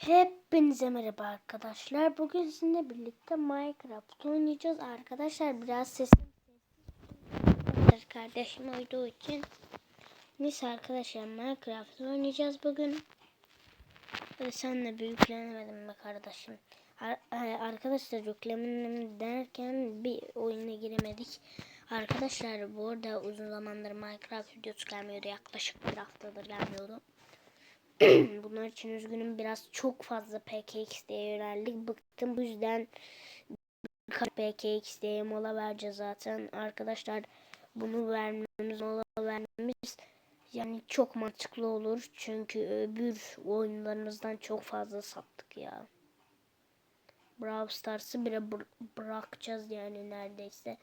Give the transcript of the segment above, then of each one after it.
Hepinize merhaba arkadaşlar. Bugün sizinle birlikte Minecraft oynayacağız. Arkadaşlar biraz sesim. Kardeşim uyduğu için. Neyse arkadaşlar Minecraft oynayacağız bugün. Ee, senle bir yüklenemedim mi kardeşim? Ar- e, arkadaşlar yüklemenim derken bir oyuna giremedik. Arkadaşlar bu arada uzun zamandır Minecraft videosu gelmiyordu. Yaklaşık bir haftadır gelmiyordu. Bunlar için üzgünüm. Biraz çok fazla PKX'ye yöneldik. Bıktım. Bu yüzden birkaç PKX'ye mola vereceğiz zaten. Arkadaşlar bunu vermemiz, mola vermemiz yani çok mantıklı olur. Çünkü öbür oyunlarımızdan çok fazla sattık ya. Brawl Stars'ı bile bır- bırakacağız yani neredeyse.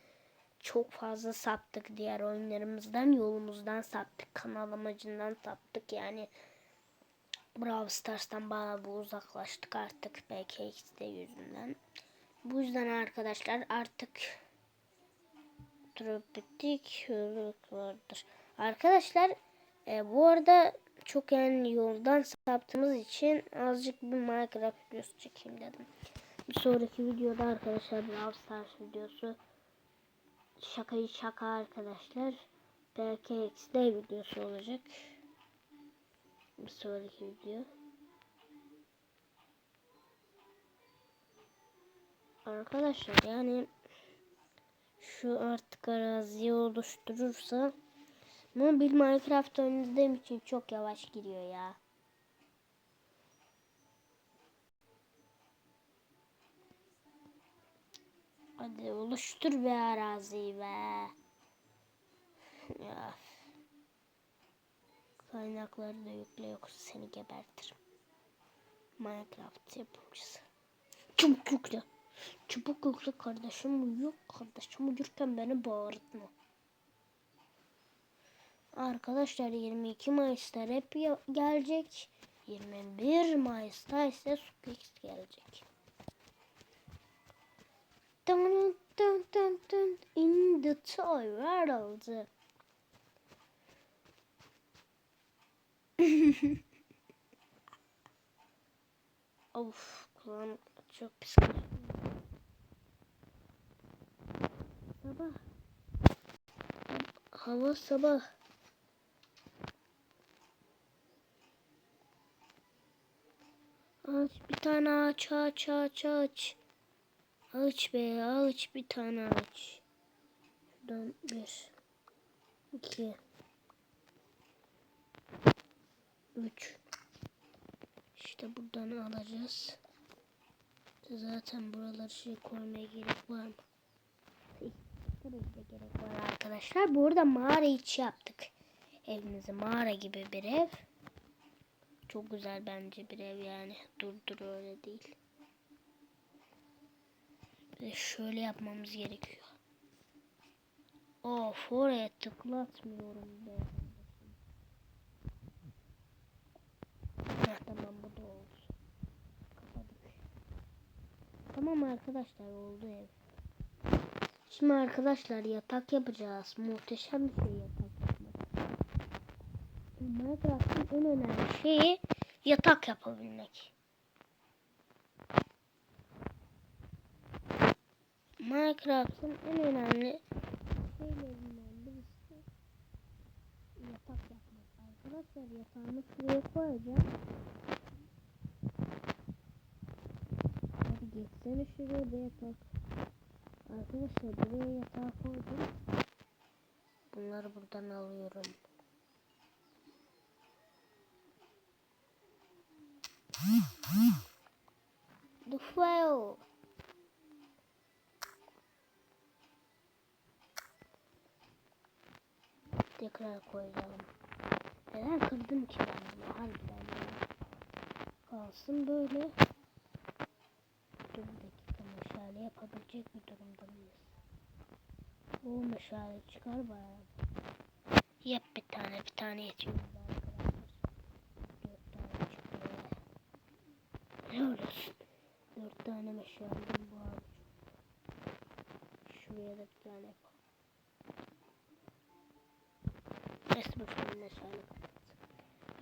Çok fazla sattık diğer oyunlarımızdan, yolumuzdan sattık, kanal amacından sattık yani. Brawl Stars'tan bayağı bir uzaklaştık artık PKX'de yüzünden. Bu yüzden arkadaşlar artık bittik hızlılık vardır. Arkadaşlar e, bu arada çok yani yoldan saptığımız için azıcık bir Minecraft videosu çekeyim dedim. Bir sonraki videoda arkadaşlar Brawl Stars videosu şakayı şaka arkadaşlar PKX'de videosu olacak bir sonraki video. Arkadaşlar yani şu artık araziyi oluşturursa mobil Minecraft oynadığım için çok yavaş giriyor ya. Hadi oluştur be araziyi be. Ya. Kaynakları da yükle yoksa seni gebertirim. Minecraft yapımcısı. Çabuk yükle. Çabuk yükle kardeşim uyuyor. Kardeşim uyurken beni bağırtma. Arkadaşlar 22 Mayıs'ta rap gelecek. 21 Mayıs'ta ise Suplex gelecek. Dun dun dun dun in the toy world. of kulağım çok pis. Sabah. Hava sabah. Ağaç bir tane ağaç ağaç ağaç ağaç. Ağaç be ağaç bir tane ağaç. Şuradan bir. iki, Üç. İşte buradan alacağız. Zaten buraları şey koymaya gerek var mı? Ki de gerek var arkadaşlar. Burada mağara içi yaptık. Evimizi mağara gibi bir ev. Çok güzel bence bir ev yani. Dur dur öyle değil. De şöyle yapmamız gerekiyor. Of oraya tıklatmıyorum be. Heh, tamam bu da oldu. Kapadık. Tamam arkadaşlar oldu ev. Şimdi arkadaşlar yatak yapacağız. Muhteşem bir şey yatak yapmak. Minecraft'ın en önemli şeyi yatak yapabilmek. Minecraft'ın en önemli şeylerinden birisi yatak yapmak. Arkadaşlar yatağımı şuraya koyacağım. Geçsene şuraya bir yatak. Arkadaşlar buraya yatağı koydum. Bunları buradan alıyorum. The fuel. Tekrar koyalım. Neden kırdım ki ben bunu harbiden ya. Kalsın böyle. Bir dakika meşale yapabilecek bir durumda mıyız? O meşale çıkar bayağı. Yap bir tane bir tane yetiyor. Dört tane çıkıyor. Helal olsun. Dört tane meşalem var. Şuraya da bir tane yapalım. Neyse bakalım meşale.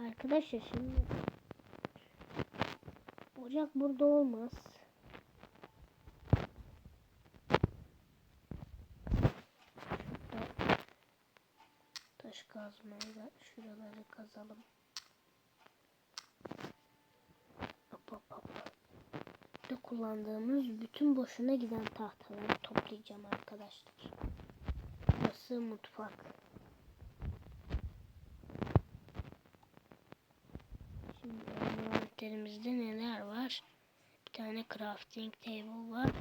Arkadaşlar şimdi Ocak burada olmaz. Taş kazmayla şuraları kazalım. Hop hop hop. Burada kullandığımız bütün boşuna giden tahtaları toplayacağım arkadaşlar. Burası mutfak. Şimdi envanterimizde neler var? Bir tane crafting table var.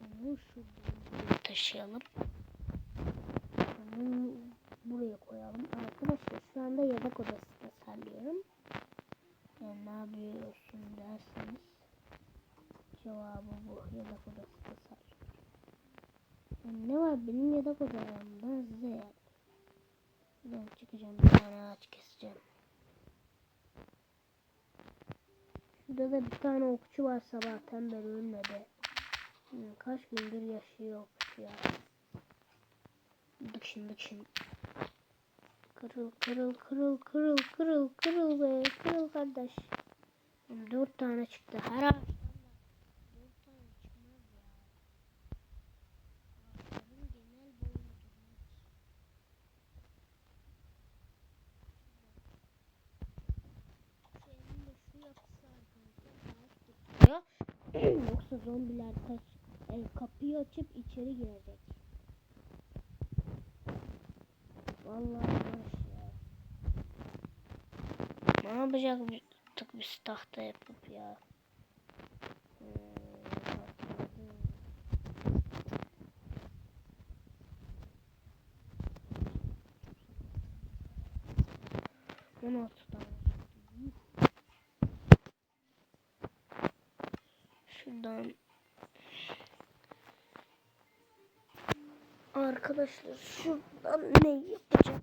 Bunu şuraya taşıyalım. 4 tane okçu var sabahtan beri ölmedi. Hmm, kaç gündür yaşıyor okçu ya. Dıkşın dıkşın. Kırıl kırıl kırıl kırıl kırıl kırıl be kırıl kardeş. Hmm, 4 tane çıktı her hafta. Zombiler kaç e, kapıyı açıp içeri girecek. Vallahi boş ya. Ne yapacaktık biz tahta yapıp ya? Hmm, hatırladım. 16 tane. Şuradan Arkadaşlar şuradan ne yapacağım?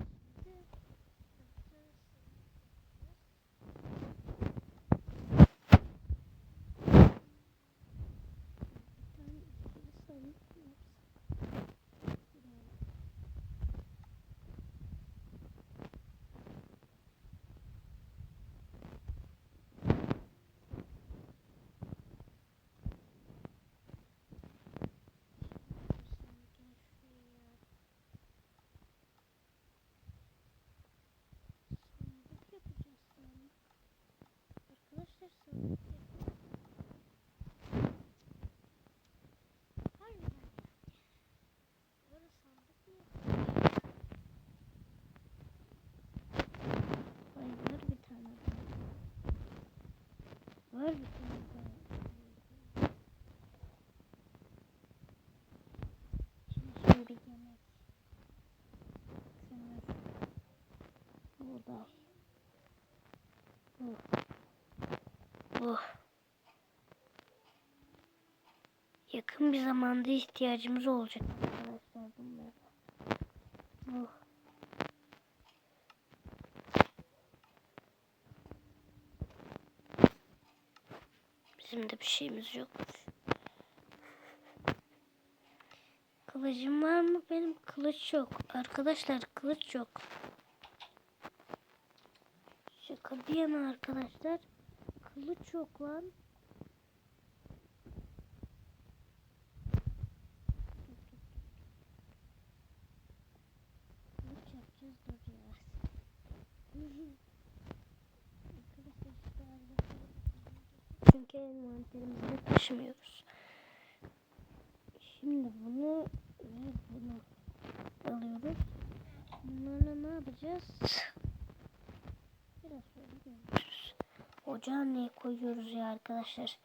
Sandık yapacağız sandık. Arkadaşlar sandık yapacağız. Harbiden yani. Böyle sandık mı yapacağız? Vay var bir tane daha. Var daha. Şimdi şimdi yemek. Sınır. Buğday. Oh. Oh. Yakın bir zamanda ihtiyacımız olacak arkadaşlar bunlara. Oh. Bizim de bir şeyimiz yokmuş. Kılıcım var mı? Benim kılıç yok. Arkadaşlar kılıç yok. Şaka bir yana arkadaşlar. Kılıç yok lan. Kılıç yapacağız dur ya. Arkadaşlar şu anda Çünkü envanterimizde taşımıyoruz. Şimdi bunu ve bunu alıyoruz. Bunlarla ne yapacağız? Biraz sonra görürüz. Ocağa ne koyuyoruz ya arkadaşlar?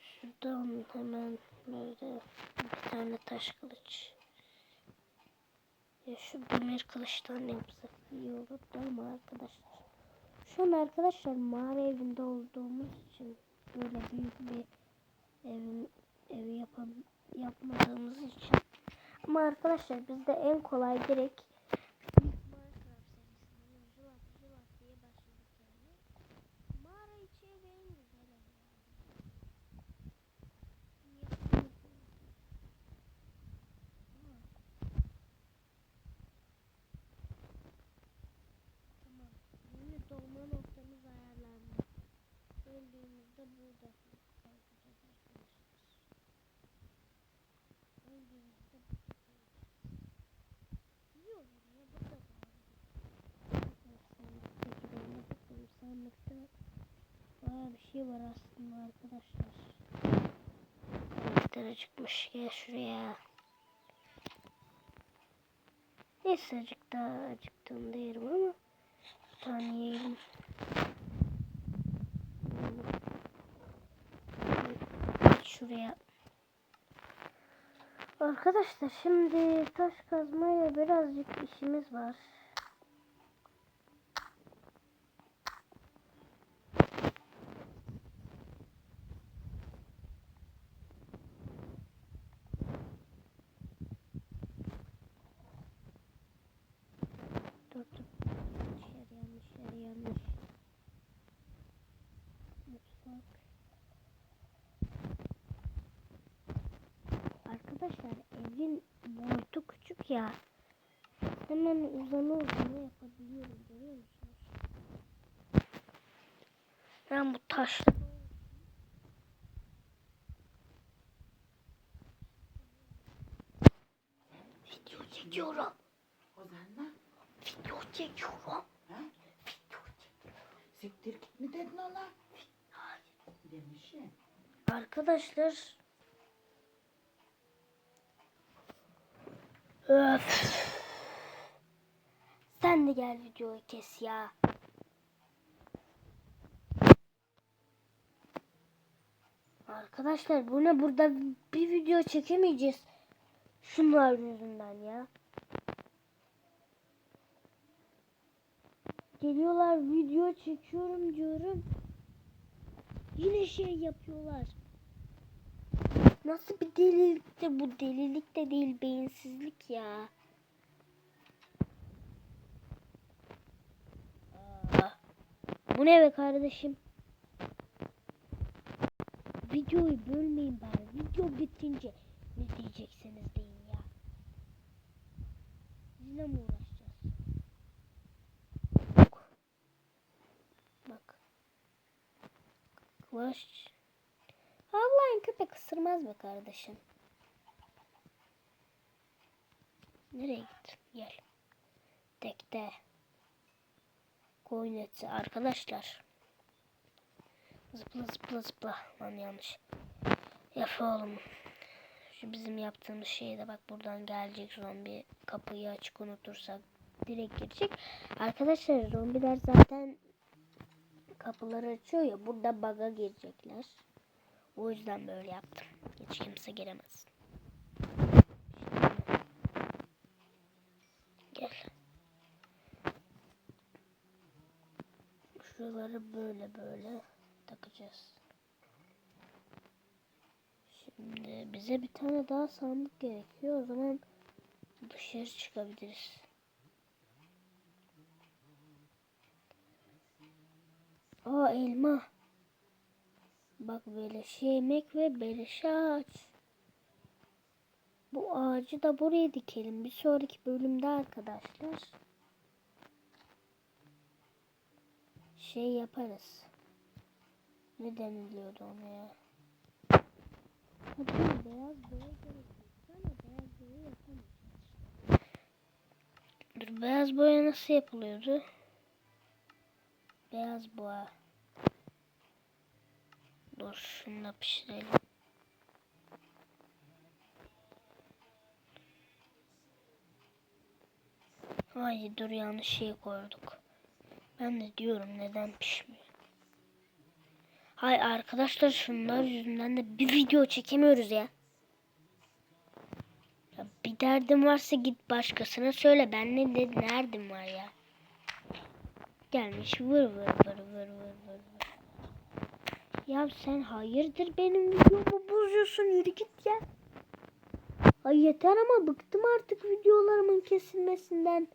Şuradan hemen böyle bir tane taş kılıç. Ya şu demir kılıçtan yapsak iyi olur değil mi arkadaşlar? Şu an arkadaşlar mağara evinde olduğumuz için böyle büyük bir evin evi yapam yapmadığımız için. Ama arkadaşlar bizde en kolay direkt Minecraft serisinden Zula Zula diye başladık yani. Mağara içi ev en güzel ev yani. Yapıyoruz bunu. Tamam. Tamam. Yeni doğma noktamız ayarlandı. Var aslında arkadaşlar. Elektrik çıkmış. Gel şuraya. Neyse azıcık daha acıktığımda yerim ama bir şuraya. Arkadaşlar şimdi taş kazmaya birazcık işimiz var. Dur dur. Yanlış yer yanlış yer yanlış. Mutfak. Arkadaşlar evin boyutu küçük ya. Hemen uzama uzama yapabiliyorum görüyor musunuz? Ben bu taşla video çekiyorum. Ozan'la Video çekiyorum. ha? Siktir git mi dedin ona? Demişim. Arkadaşlar Öf. Sen de gel videoyu kes ya. Arkadaşlar bu ne burada bir video çekemeyeceğiz. Şunlar yüzünden ya. Geliyorlar video çekiyorum diyorum. Yine şey yapıyorlar. Nasıl bir delilikti bu? Delilik de değil, beyinsizlik ya. Bu ne be kardeşim? Videoyu bölmeyin bari. Video bitince ne diyeceksiniz deyin ya. Bizle mi uğraşacağız? Yok. Bak. Kıvaç. Allah'ın köpek ısırmaz be kardeşim. Nereye gittin? Gel. Tekte. Koyun eti. Arkadaşlar. Zıpla zıpla zıpla. Lan yanlış. Yap oğlum. Şu bizim yaptığımız şeye de bak buradan gelecek zombi. Kapıyı açık unutursak direkt girecek. Arkadaşlar zombiler zaten kapıları açıyor ya. Burada baga girecekler. O yüzden böyle yaptım. Hiç kimse giremez. Gel. Şuraları böyle böyle takacağız. Şimdi bize bir tane daha sandık gerekiyor. O zaman dışarı çıkabiliriz. Aa elma. Bak beleşe yemek ve beleşe ağaç. Bu ağacı da buraya dikelim. Bir sonraki bölümde arkadaşlar. Şey yaparız. Ne deniliyordu ona ya? Hadi beyaz boya beyaz boya nasıl yapılıyordu? Beyaz boya. Dur şunu da pişirelim. Hayır dur yanlış şey koyduk. Ben de diyorum neden pişmiyor. Hay arkadaşlar şunlar yüzünden de bir video çekemiyoruz ya. ya bir derdim varsa git başkasına söyle. Ben ne de nerdim var ya. Gelmiş vır vır vır vır vır vır. Ya sen hayırdır benim videomu bozuyorsun yürü git ya. Ay yeter ama bıktım artık videolarımın kesilmesinden.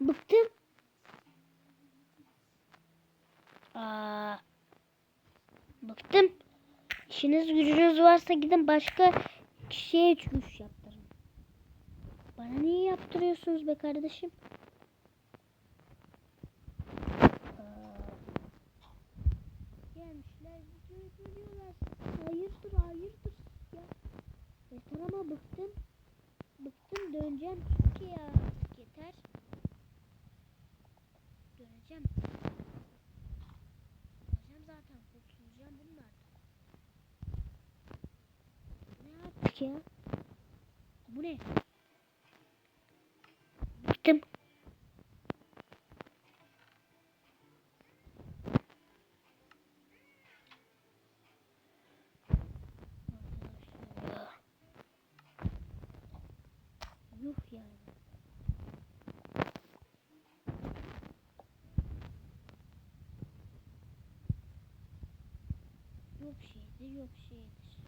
Bıktım. Aa, bıktım. İşiniz gücünüz varsa gidin başka kişiye güç yaptırın. Bana niye yaptırıyorsunuz be kardeşim? Hayırdır hayırdır ya. Yeter ama bıktım. Bıktım döneceğim çünkü ya. Yeter. Döneceğim. Döneceğim zaten kurtulacağım bunlardan. Ne yaptık ya? Bu ne? Yok şeydir yok şeydir.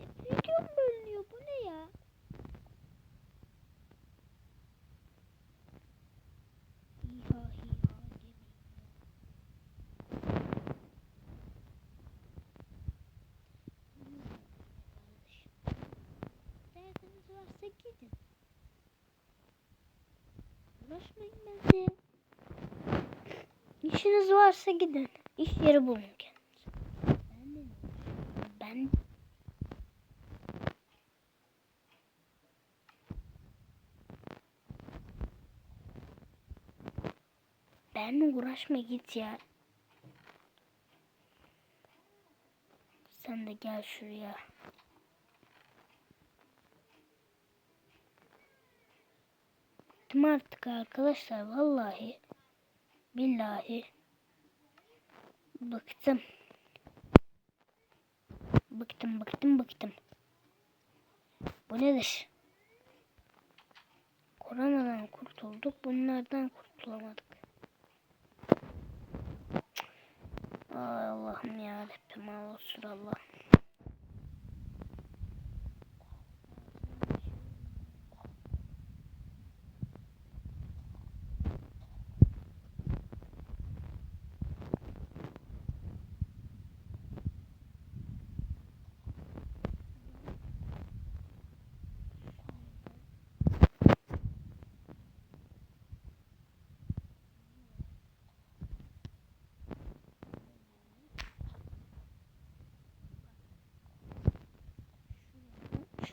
E, videom bölünüyor bu ne ya? Varsa gidin. Uğraşmayın benimle. İşiniz varsa gidin. İş yeri bulun kendinize. Ben de ne uğraşıyorum? Ben Benle uğraşma git ya. Sen de gel şuraya. Bıktım artık arkadaşlar vallahi. Billahi. Bıktım. Bıktım bıktım bıktım. Bu nedir? Koronadan kurtulduk. Bunlardan kurtulamadık. Ay Allah'ım ya Rabbim Allah Allah.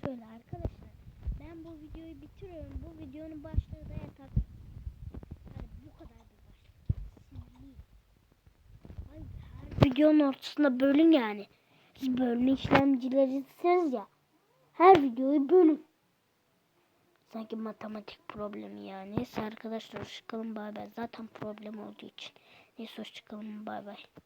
Şöyle arkadaşlar. Ben bu videoyu bitiriyorum. Bu videonun başlığı da yatak. Hadi bu kadar bir başlık. Hayır, her videonun ortasında bölün yani. Siz bölme işlemcilerisiniz ya. Her videoyu bölün. Sanki matematik problemi yani. Neyse arkadaşlar hoşçakalın bay bay. Zaten problem olduğu için. Neyse hoşçakalın bay bay.